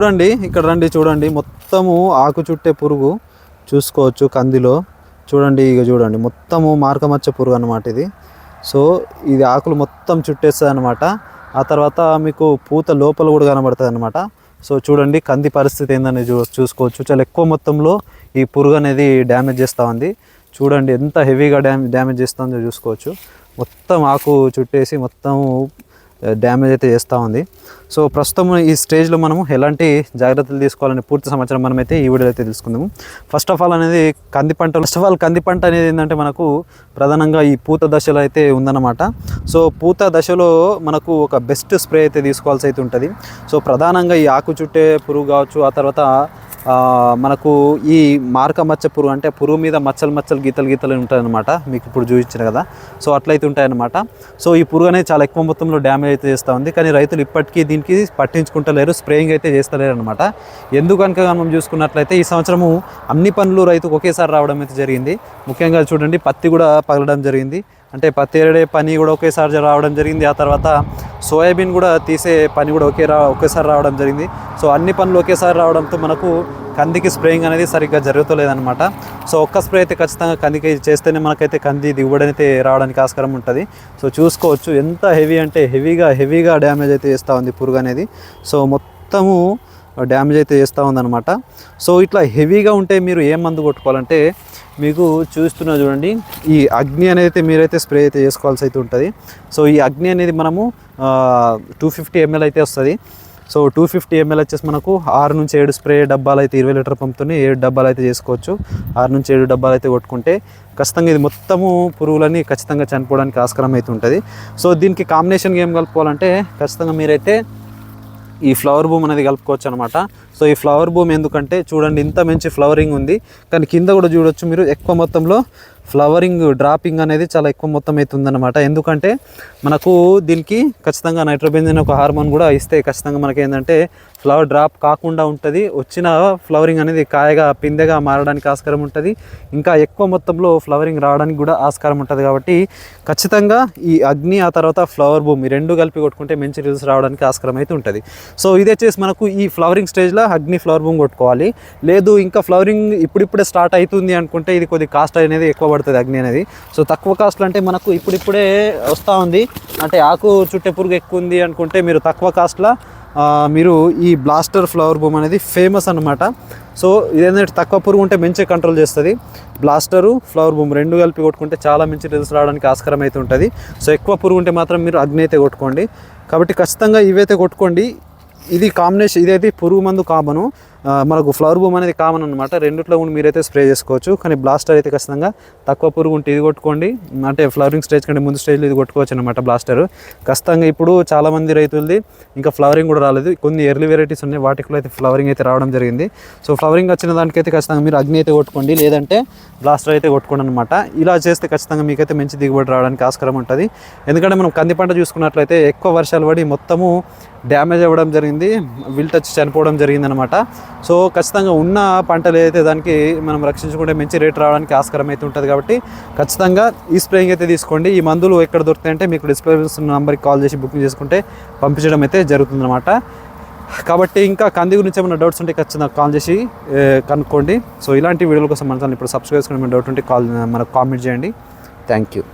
చూడండి ఇక్కడ రండి చూడండి. మొత్తము ఆకు చుట్టే పురుగు చూసుకోవచ్చు కందిలో. చూడండి ఇక చూడండి. మొత్తము మార్కమచ్చ పురుగు అనమాట ఇది. సో ఇది ఆకులు మొత్తం చుట్టేస్తుంది అనమాట ఆ తర్వాత మీకు పూత లోపల కూడా కనబడుతుంది అనమాట సో చూడండి కంది పరిస్థితి ఏందని చూ చూసుకోవచ్చు. చాలా ఎక్కువ మొత్తంలో ఈ పురుగు అనేది డ్యామేజ్ చేస్తూ ఉంది. చూడండి ఎంత హెవీగా డ్యామే డ్యామేజ్ చేస్తుందో చూసుకోవచ్చు. మొత్తం ఆకు చుట్టేసి మొత్తం డ్యామేజ్ అయితే చేస్తూ ఉంది. సో ప్రస్తుతం ఈ స్టేజ్లో మనము ఎలాంటి జాగ్రత్తలు తీసుకోవాలని పూర్తి సమాచారం మనమైతే ఈ వీడియోలో అయితే తెలుసుకుందాము. ఫస్ట్ ఆఫ్ ఆల్ అనేది కంది పంట. ఫస్ట్ ఆఫ్ ఆల్ కంది పంట అనేది ఏంటంటే మనకు ప్రధానంగా ఈ పూత దశలో అయితే ఉందన్నమాట. సో పూత దశలో మనకు ఒక బెస్ట్ స్ప్రే అయితే తీసుకోవాల్సి అయితే ఉంటుంది. సో ప్రధానంగా ఈ ఆకు చుట్టే పురుగు కావచ్చు ఆ తర్వాత మనకు ఈ మార్క మచ్చ పురుగు అంటే పురుగు మీద మచ్చలు మచ్చలు గీతలు గీతలు ఉంటాయన్నమాట. మీకు ఇప్పుడు చూపించిన కదా. సో అట్లయితే ఉంటాయన్నమాట. సో ఈ పురుగు అనేది చాలా ఎక్కువ మొత్తంలో డ్యామేజ్ అయితే చేస్తూ ఉంది. కానీ రైతులు ఇప్పటికీ దీనికి పట్టించుకుంటలేరు స్ప్రేయింగ్ అయితే చేస్తలేరు అనమాట ఎందుకనక మనం చూసుకున్నట్లయితే ఈ సంవత్సరము అన్ని పనులు రైతుకు ఒకేసారి రావడం అయితే జరిగింది. ముఖ్యంగా చూడండి పత్తి కూడా పగలడం జరిగింది. అంటే పత్తి ఏడే పని కూడా ఒకేసారి రావడం జరిగింది. ఆ తర్వాత సోయాబీన్ కూడా తీసే పని కూడా ఒకే రా ఒకేసారి రావడం జరిగింది. సో అన్ని పనులు ఒకేసారి రావడంతో మనకు కందికి స్ప్రేయింగ్ అనేది సరిగ్గా జరుగుతలేదనమాట సో ఒక్క స్ప్రే అయితే ఖచ్చితంగా కందికి చేస్తేనే మనకైతే కంది దిగుబడి అయితే రావడానికి ఆస్కారం ఉంటుంది. సో చూసుకోవచ్చు ఎంత హెవీ అంటే హెవీగా హెవీగా డ్యామేజ్ అయితే చేస్తూ ఉంది పురుగు అనేది. సో మొత్తము డ్యామేజ్ అయితే చేస్తూ ఉందన్నమాట. సో ఇట్లా హెవీగా ఉంటే మీరు ఏం మందు కొట్టుకోవాలంటే మీకు చూస్తున్నా చూడండి. ఈ అగ్ని అనేది అయితే మీరైతే స్ప్రే అయితే చేసుకోవాల్సి అయితే ఉంటుంది. సో ఈ అగ్ని అనేది మనము టూ ఫిఫ్టీ ఎంఎల్ అయితే వస్తుంది. సో టూ ఫిఫ్టీ ఎంఎల్ వచ్చేసి మనకు ఆరు నుంచి ఏడు స్ప్రే డబ్బాలు అయితే ఇరవై లీటర్ పంపుతోనే ఏడు డబ్బాలు అయితే చేసుకోవచ్చు. ఆరు నుంచి ఏడు డబ్బాలు అయితే కొట్టుకుంటే ఖచ్చితంగా ఇది మొత్తము పురుగులన్నీ ఖచ్చితంగా చనిపోవడానికి ఆస్కారం అయితే ఉంటుంది. సో దీనికి కాంబినేషన్ ఏం కలుపుకోవాలంటే ఖచ్చితంగా మీరైతే ఈ ఫ్లవర్ బూమ్ అనేది కలుపుకోవచ్చు అనమాట సో ఈ ఫ్లవర్ బూమ్ ఎందుకంటే చూడండి ఇంత మంచి ఫ్లవరింగ్ ఉంది. కానీ కింద కూడా చూడొచ్చు మీరు ఎక్కువ మొత్తంలో ఫ్లవరింగ్ డ్రాపింగ్ అనేది చాలా ఎక్కువ మొత్తం అవుతుందన్నమాట. ఎందుకంటే మనకు దీనికి ఖచ్చితంగా నైట్రోబెంజన్ ఒక హార్మోన్ కూడా ఇస్తే ఖచ్చితంగా మనకి ఏంటంటే ఫ్లవర్ డ్రాప్ కాకుండా ఉంటుంది. వచ్చిన ఫ్లవరింగ్ అనేది కాయగా పిందెగా మారడానికి ఆస్కారం ఉంటుంది. ఇంకా ఎక్కువ మొత్తంలో ఫ్లవరింగ్ రావడానికి కూడా ఆస్కారం ఉంటుంది కాబట్టి ఖచ్చితంగా ఈ అగ్ని ఆ తర్వాత ఫ్లవర్ భూమి రెండు కలిపి కొట్టుకుంటే మంచి రిజల్ట్స్ రావడానికి ఆస్కారం అయితే ఉంటుంది. సో ఇది వచ్చేసి మనకు ఈ ఫ్లవరింగ్ స్టేజ్లో అగ్ని ఫ్లవర్ బూమ్ కొట్టుకోవాలి. లేదు ఇంకా ఫ్లవరింగ్ ఇప్పుడిప్పుడే స్టార్ట్ అవుతుంది అనుకుంటే ఇది కొద్ది కాస్ట్ అనేది ఎక్కువ పడుతుంది అగ్ని అనేది. సో తక్కువ కాస్ట్లో అంటే మనకు ఇప్పుడిప్పుడే వస్తూ ఉంది. అంటే ఆకు చుట్టే పురుగు ఎక్కువ ఉంది అనుకుంటే మీరు తక్కువ కాస్ట్లో మీరు ఈ బ్లాస్టర్ ఫ్లవర్ బూమ్ అనేది ఫేమస్ అన్నమాట. సో ఇదేంటంటే తక్కువ పురుగు ఉంటే మంచి కంట్రోల్ చేస్తుంది. బ్లాస్టరు ఫ్లవర్ బూమ్ రెండు కలిపి కొట్టుకుంటే చాలా మంచి రిజల్ట్స్ రావడానికి ఆస్కారం అయితే ఉంటుంది. సో ఎక్కువ పురుగు ఉంటే మాత్రం మీరు అగ్ని అయితే కొట్టుకోండి. కాబట్టి ఖచ్చితంగా ఇవైతే కొట్టుకోండి. ఇది కాంబినేషన్ ఇదైతే పురుగు మందు కాబను. మనకు ఫ్లవర్ బూమ్ అనేది కామన్ అనమాట రెండిట్లో ఉండి మీరైతే స్ప్రే చేసుకోవచ్చు. కానీ బ్లాస్టర్ అయితే ఖచ్చితంగా తక్కువ పురుగు ఉంటే ఇది కొట్టుకోండి. అంటే ఫ్లవరింగ్ స్టేజ్ కంటే ముందు స్టేజ్లో ఇది కొట్టుకోవచ్చు అనమాట బ్లాస్టర్ ఖచ్చితంగా ఇప్పుడు చాలామంది రైతులది ఇంకా ఫ్లవరింగ్ కూడా రాలేదు. కొన్ని ఎర్లీ వెరైటీస్ ఉన్నాయి. వాటిలో అయితే ఫ్లవరింగ్ అయితే రావడం జరిగింది. సో ఫ్లవరింగ్ వచ్చిన దానికైతే ఖచ్చితంగా మీరు అగ్ని అయితే కొట్టుకోండి. లేదంటే బ్లాస్టర్ అయితే కొట్టుకోండి అనమాట ఇలా చేస్తే ఖచ్చితంగా మీకైతే మంచి దిగుబడి రావడానికి ఆస్కారం ఉంటుంది. ఎందుకంటే మనం కంది పంట చూసుకున్నట్లయితే ఎక్కువ వర్షాలు పడి మొత్తము డ్యామేజ్ అవ్వడం జరిగింది. విల్ట్ వచ్చి చనిపోవడం జరిగిందనమాట సో ఖచ్చితంగా ఉన్న పంటలు ఏదైతే దానికి మనం రక్షించుకుంటే మంచి రేట్ రావడానికి ఆస్కారం అయితే ఉంటుంది కాబట్టి ఖచ్చితంగా ఈ స్ప్రేయింగ్ అయితే తీసుకోండి. ఈ మందులు ఎక్కడ దొరుకుతాయంటే మీకు డిస్ప్లే నెంబర్కి కాల్ చేసి బుకింగ్ చేసుకుంటే పంపించడం అయితే జరుగుతుందన్నమాట. కాబట్టి ఇంకా కంది గురించి ఏమైనా డౌట్స్ ఉంటే ఖచ్చితంగా కాల్ చేసి కనుక్కోండి. సో ఇలాంటి వీడియోల కోసం మన ఇప్పుడు సబ్స్క్రైబ్ చేసుకుని డౌట్ ఉంటే కాల్ మనకు కామెంట్ చేయండి. Thank you